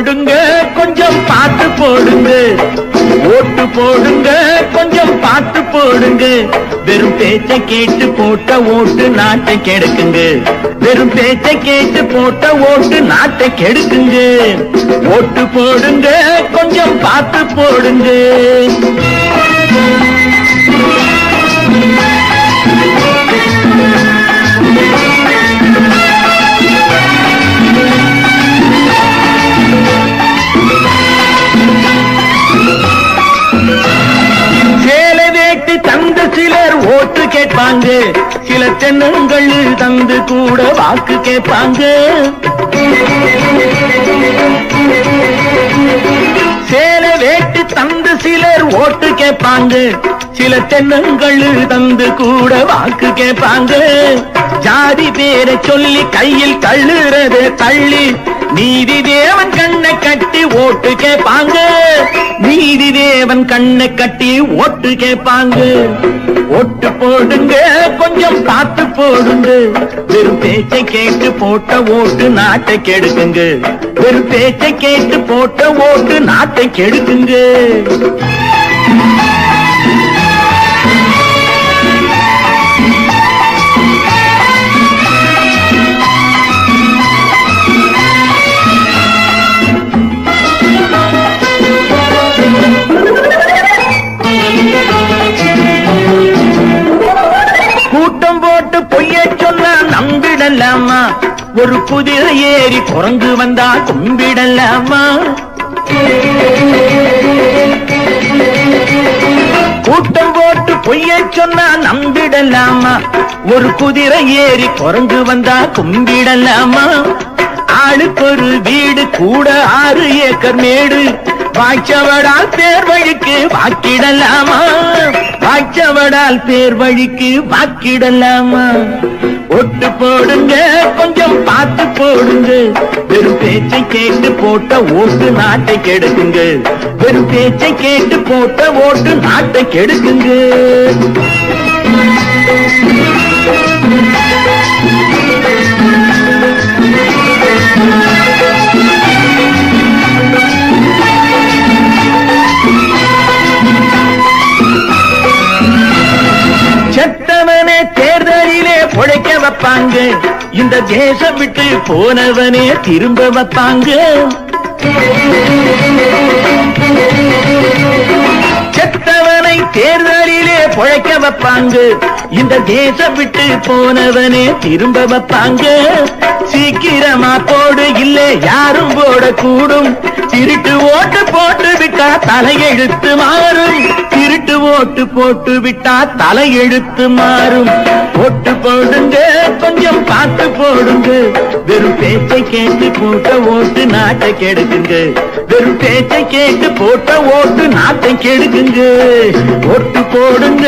போடுங்க கொஞ்சம் பார்த்து போடுங்க. ஓட்டு போடுங்க கொஞ்சம் பார்த்து போடுங்க. வெறும் பேச்சை கேட்டு போட்ட ஓட்டு நாட்டை கெடுக்குங்க. வெறும் பேச்சை கேட்டு போட்ட ஓட்டு நாட்டை கெடுக்குங்க. ஓட்டு போடுங்க கொஞ்சம் பார்த்து போடுங்க. சிலர் ஓட்டு கேட்பாங்க சில தென்னங்கள் தந்து கூட வாக்கு கேட்பாங்க. சேலை வேட்டு தந்து சிலர் ஓட்டு கேட்பாங்க சில தென்னங்கள் தந்து கூட வாக்கு கேட்பாங்க. ஜாதி பேரை சொல்லி கையில் தள்ளுறது தள்ளி நீதி தேவன் கண்ணை கட்டி ஓட்டு கேட்பாங்க. நீதி தேவன் கண்ணை கட்டி ஓட்டு கேட்பாங்க. ஓட்டு போடுங்க கொஞ்சம் பார்த்து போடுங்க. வெறும் பேச்சை கேட்டு போட்ட ஓட்டு நாட்டை கெடுக்குங்க. வெறும் பேச்சை கேட்டு போட்ட ஓட்டு நாட்டை கெடுக்குங்க. போட்டு பொய்ய சொன்னா நம்பிடலாமா? ஒரு குதிரை ஏறி குரங்கு வந்தா கும்பிடலாமா? கூட்டம் போட்டு பொய்ய சொன்னா நம்பிடலாமா? ஒரு குதிரை ஏறி குரங்கு வந்தா கும்பிடலாமா? ஆளுக்கு ஒரு வீடு கூட ஆறு ஏக்கர் மேடு. வாய்ச்சவடால் பேர் வழிக்கு வாக்கிடலாமா? வாய்ச்சவடால் பேர் வழிக்கு வாக்கிடலாமா? ஒட்டு போடுங்க கொஞ்சம் பார்த்து போடுங்க. வெறும் பேச்சை கேட்டு போட்ட ஓட்டு நாட்டை கெடுக்குங்க. வெறும் பேச்சை கேட்டு போட்ட ஓட்டு நாட்டை கெடுக்குங்க. வைப்பாங்க. இந்த தேசம் விட்டு போனவனே திரும்ப வைப்பாங்க. செத்தவனை தேர்தலிலே பொழைக்க வைப்பாங்க. இந்த தேசம் விட்டு போனவனே திரும்ப வைப்பாங்க. சீக்கிரமா போடு இல்லை யாரும் போடக்கூடும் திருட்டு ஓட்டு போட்டு விட்டா தலையெழுத்து மாறும். திருட்டு ஓட்டு போட்டு விட்டா தலையெழுத்து மாறும். ஓட்டு போடுங்க கொஞ்சம் பார்த்து போடுங்க. வெறும் பேச்சை கேட்டு போட்ட ஓட்டு நாட்டை கெடுக்குங்க. வெறும் பேச்சை கேட்டு போட்ட ஓட்டு நாட்டை கெடுக்குங்க. ஓட்டு போடுங்க.